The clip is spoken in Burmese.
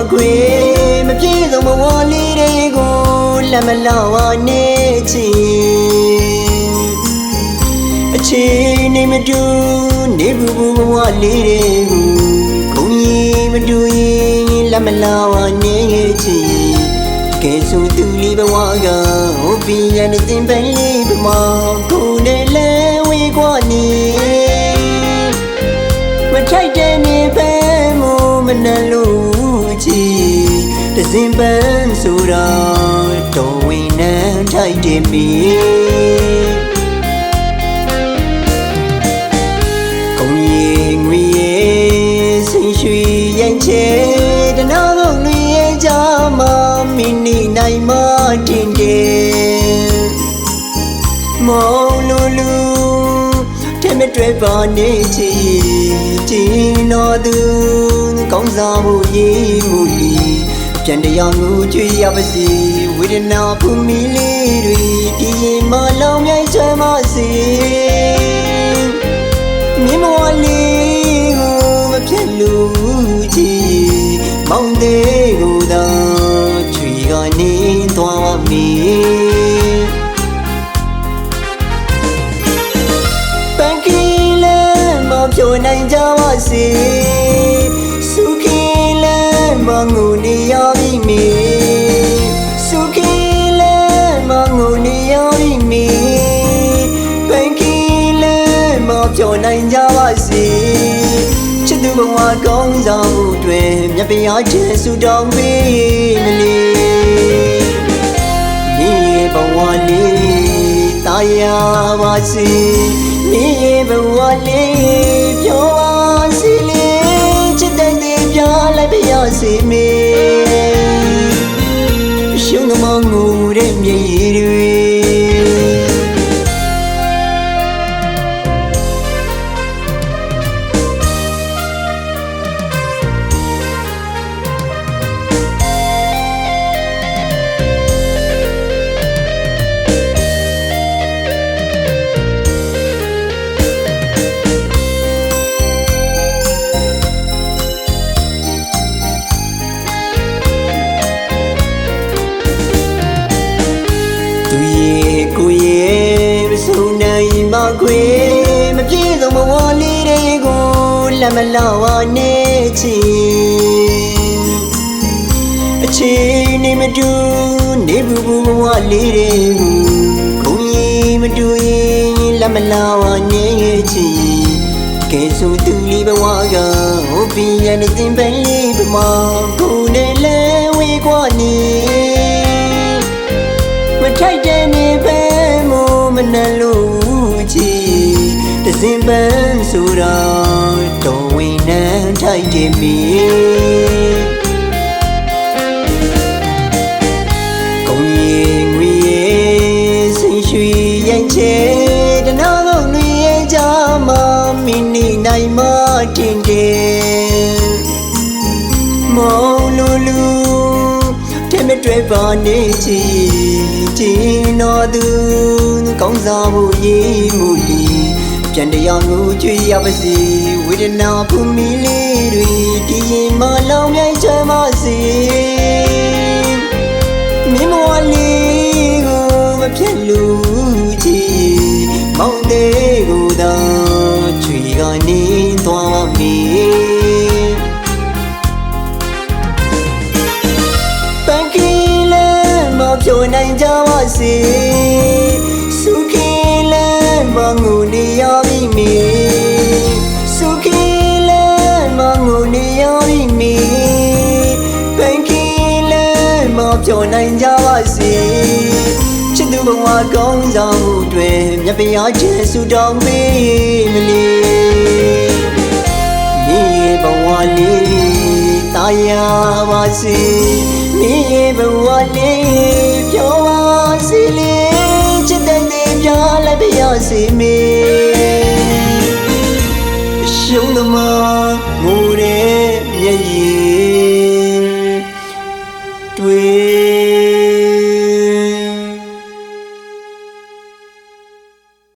ရဲ့ကိုရဲ့မဆုံးနိုင်မခွေမပြေဆုံးဘဝလေးတွေကိုလက်မလောက်ဝနေချင်အချင်းနေမတူနေဘူးဘူးဘဝလေးတွေကိုခုံကြီးမတူရင်လက်မလောက်ဝနေချင်ကဲဆိုသူလေးဘဝကဟိုပြရတဲ့တင်ပန်းလေးပမာကိုယ်နဲ့လဲဝေကွာနေမထိုက်တဲ့နေပဲမို့မနှလို့ချီတ စင်ပန်းဆိုတာတော်ဝင်နှံထိုက်တယ်မီကုံရီငွေရဲ့ဆင်ရွှေရင်ချေတနာကုန်တွေရဲ့ကြမှာမိနိနိုင်မတင်တယ်မောင်လူလူတဲ့မတွေ့ပါနေချီကျင်းတော်သူကောင်းစားမှုရေးမှုလီ ပြန်တရားမှုကြွေရပါစီဝေဒနာဖူမီလေးတွေဒီရင်မလောင်မြိုင်ချမ်းမစီမြင်မဝလေးကိုမပြတ်လို့ချီမောင်သေးကိုသာချွေကနေသွားမီပန်းကီလမ်းမပြိုနိုင်ကြပါစေစုခီလမ်းမငုံနေ နိုင်ကြပါစေချစ်သူဘဝကောင်းစားမှုတွေမြတ်ပြားခြင်းဆုတောင်းပေးမလီမိရဲ့ဘဝလေးတာယာပါစေမိရဲ့ဘဝလေးပြောပါစေလေချစ်တဲ့တေပြလိုက်ပြရစေမေ ကိုရဲ့မဆုံးနိုင်မခွေမပြေဆုံးဘဝလေးတွေကိုလက်မလောက်ဝနေချင်အချင်းနေမတူနေဘူးဘူးဘဝလေးတွေကိုခုံကြီးမတူရင်လက်မလောက်ဝနေချင်ကဲဆိုသူလေးဘဝကဟိုပြရတဲ့တင်ပန်းလေးပမာကိုယ်နဲ့လဲဝေကွာနေမထိုက်တဲ့နေပဲမို့မ နှလို့ချီတစင်ပန်းဆိုတာတော်ဝင်နှံထိုက်တယ်မီကုံရီငွေရဲ့ဆင်ရွှေရင်ချေတနာကုန်တွေရဲ့ကြမှာမိနိနိုင်မတင်တယ်မောင်လူလူ တဲ့မတွေ့ပါနေချီကျင်းတော်သူကောင်းစားမှုရေးမှုလီပြန်တရားမှုကြွေရပါစီဝေဒနာဖူမီလေးတွေဒီရင်မလောင်မြိုင် ကြပါစေစုခီလမ်းမငုံနေရပြီမီစုခီလမ်းမငုံနေရပြီမီပန်းကီလမ်းမပြိုနိုင်ကြပါစေချစ်သူဘဝကောင်းစားမှုတွေမြတ်ပြားခြင်းဆုတောင်းပေးမလီမိရဲ့ဘဝလေးတာယာပါစေမိရဲ့ဘဝလေး လိုက်ပြရစေမေရှုံးသမားငိုတဲ့မျက်ရည်